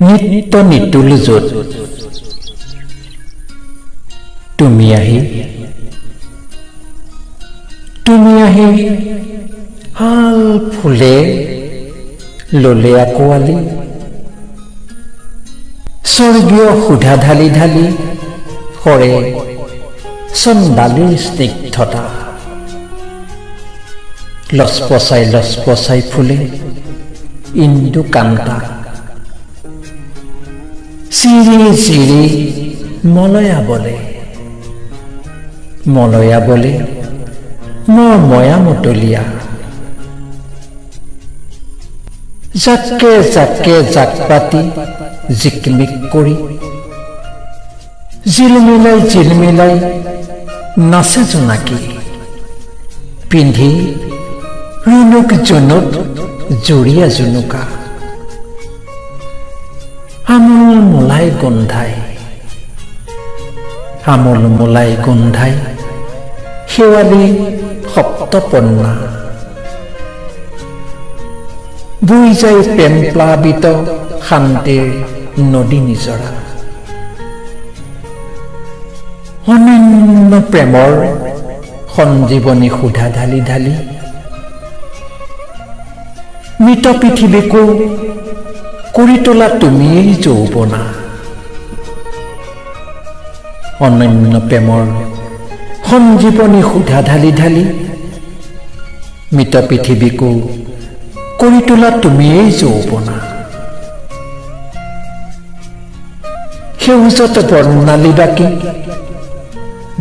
নিত্য নিতুল য'ত তুমি আহি তুমি আহি হাল ফুলে ললে আকোৱালি স্বৰ্গীয় সুধা ঢালি ঢালি সৰে চন্দালিৰ স্নিগ্ধতা লচপচাই লচপচাই ফুলে ইন্দু কান্তা চিৰি চিৰি মলয়া বলে। মলয়া বলে মোৰ ময়া মতলীয়া জাকে জাকে জাক পাতি জিকমিক কৰি। জিলমিলাই জিলমিলাই নাচে জোনাকী। পিন্ধি ৰুণুক জুনুক, জুৰীয়া জুনুকা। আমোল মোলাই গোন্ধাই আমোল মোলাই গোন্ধাই শেৱালি সপ্তপন্না। বৈ যায় প্ৰেম প্লাৱিত শান্তিৰ নদী নিজৰা। অনন্য প্ৰেমৰ সঞ্জীৱনী সুধা ঢালি ঢালি। মৃত পৃথিৱীকো কৰি তোলা তুমিয়েই যৌৱনা। অনন্য প্ৰেমৰ সঞ্জীৱনী সুধা ঢালি ঢালি মৃত পৃথিৱীকো কৰি তোলা তুমিয়েই যৌৱনা। সেউজত বৰ্ণালী বাকী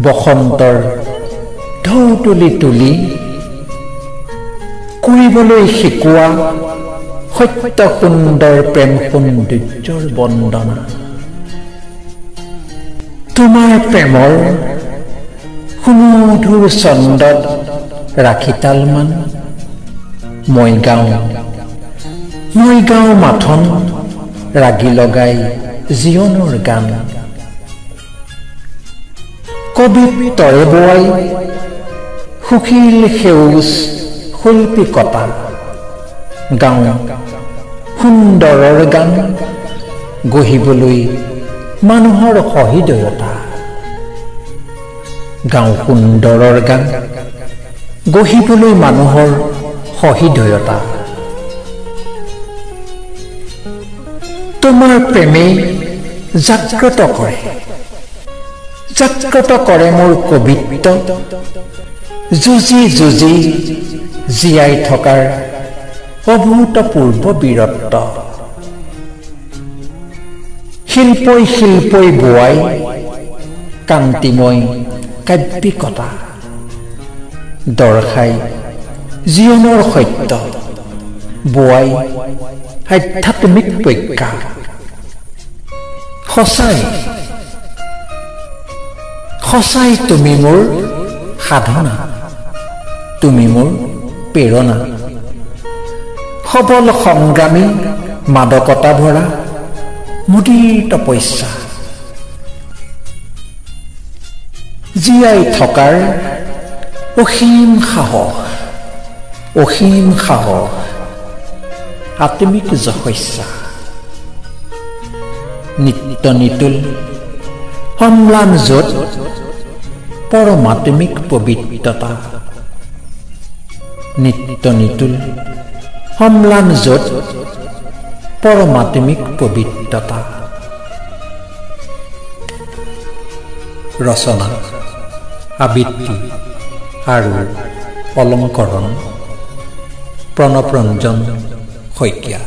বসন্তৰ ঢৌ তুলি তুলি কৰিবলৈ শিকোৱা সত্য সুন্দৰ প্ৰেম সৌন্দৰ্যৰ বন্দনা। তোমাৰ প্ৰেমৰ সুমধুৰ চন্দত ৰাখি তালমান। মই গাওঁ মই গাওঁ মাথন ৰাগি লগাই জীৱনৰ গান। কবিত্বৰে বোৱাই সুশীল সেউজ শৈল্পিকতা গাওঁ সুন্দৰৰ গান গঢ়িবলৈ মানুহৰ সহৃদয়তা। গাওঁ সুন্দৰৰ গান। গঢ়িবলৈ মানুহৰ সহৃদয়তা। তোমাৰ প্ৰেমেই জাগ্ৰত কৰে। জাগ্ৰত কৰে মোৰ কবিত্ব। যুঁজি যুঁজি জীয়াই থকাৰ অভূতপূৰ্ব বীৰত্ব। শিল্পই শিল্পই বোৱাই কান্তিময় কাব্যিকতা দৰ্শাই জীৱনৰ সত্য বোৱাই আধ্যাত্মিক প্ৰজ্ঞা সঁচাই সঁচাই তুমি মোৰ সাধনা তুমি মোৰ প্ৰেৰণা সবল সংগ্ৰামী মাদকতা ভৰা মুদিৰ তপস্যা জীয়াই থকাৰ অসীম সাহস অসীম সাহস আত্মিক যশস্যা। নিত্য নিতুল সম্লান য'ত পৰমাত্মিক পবিত্ৰতা। নিত্য নিতুল সম্লান য'ত পৰমাত্মিক পবিত্ৰতা ৰচনা আবৃত্তি আৰু অলংকৰণ। প্ৰণৱৰঞ্জন শইকীয়া।